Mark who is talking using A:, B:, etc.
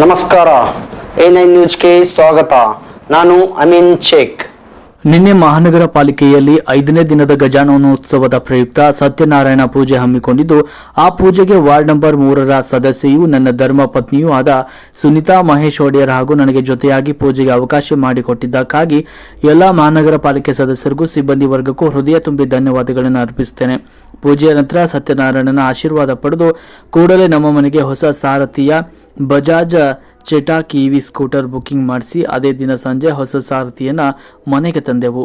A: ನಮಸ್ಕಾರ. A nine ನ್ಯೂಸ್ಗೆ ಸ್ವಾಗತ. ನಾನು ಅಮೀನ್ ಶೇಖ್.
B: ನಿನ್ನೆ ಮಹಾನಗರ ಪಾಲಿಕೆಯಲ್ಲಿ ಐದನೇ ದಿನದ ಗಜಾನನೋತ್ಸವದ ಪ್ರಯುಕ್ತ ಸತ್ಯನಾರಾಯಣ ಪೂಜೆ ಹಮ್ಮಿಕೊಂಡಿದ್ದು ಆ ಪೂಜೆಗೆ ವಾರ್ಡ್ ನಂಬರ್ ಮೂರರ ಸದಸ್ಯೆಯು ನನ್ನ ಧರ್ಮ ಪತ್ನಿಯೂ ಆದ ಸುನಿತಾ ಮಹೇಶ್ ಒಡೆಯರ್ ಹಾಗೂ ನನಗೆ ಜೊತೆಯಾಗಿ ಪೂಜೆಗೆ ಅವಕಾಶ ಮಾಡಿಕೊಟ್ಟಿದ್ದಕ್ಕಾಗಿ ಎಲ್ಲ ಮಹಾನಗರ ಪಾಲಿಕೆ ಸದಸ್ಯರಿಗೂ ಸಿಬ್ಬಂದಿ ವರ್ಗಕ್ಕೂ ಹೃದಯ ತುಂಬಿ ಧನ್ಯವಾದಗಳನ್ನು ಅರ್ಪಿಸುತ್ತೇನೆ. ಪೂಜೆಯ ನಂತರ ಸತ್ಯನಾರಾಯಣನ ಆಶೀರ್ವಾದ ಪಡೆದು ಕೂಡಲೇ ನಮ್ಮ ಮನೆಗೆ ಹೊಸ ಸಾರಥಿಯ ಬಜಾಜ್ ಚೆಟಾಕ್ ಕಿವಿ ಸ್ಕೂಟರ್ ಬುಕ್ಕಿಂಗ್ ಮಾಡಿಸಿ ಅದೇ ದಿನ ಸಂಜೆ ಹೊಸ ಸಾರಥಿಯನ್ನ ಮನೆಗೆ ತಂದೆವು.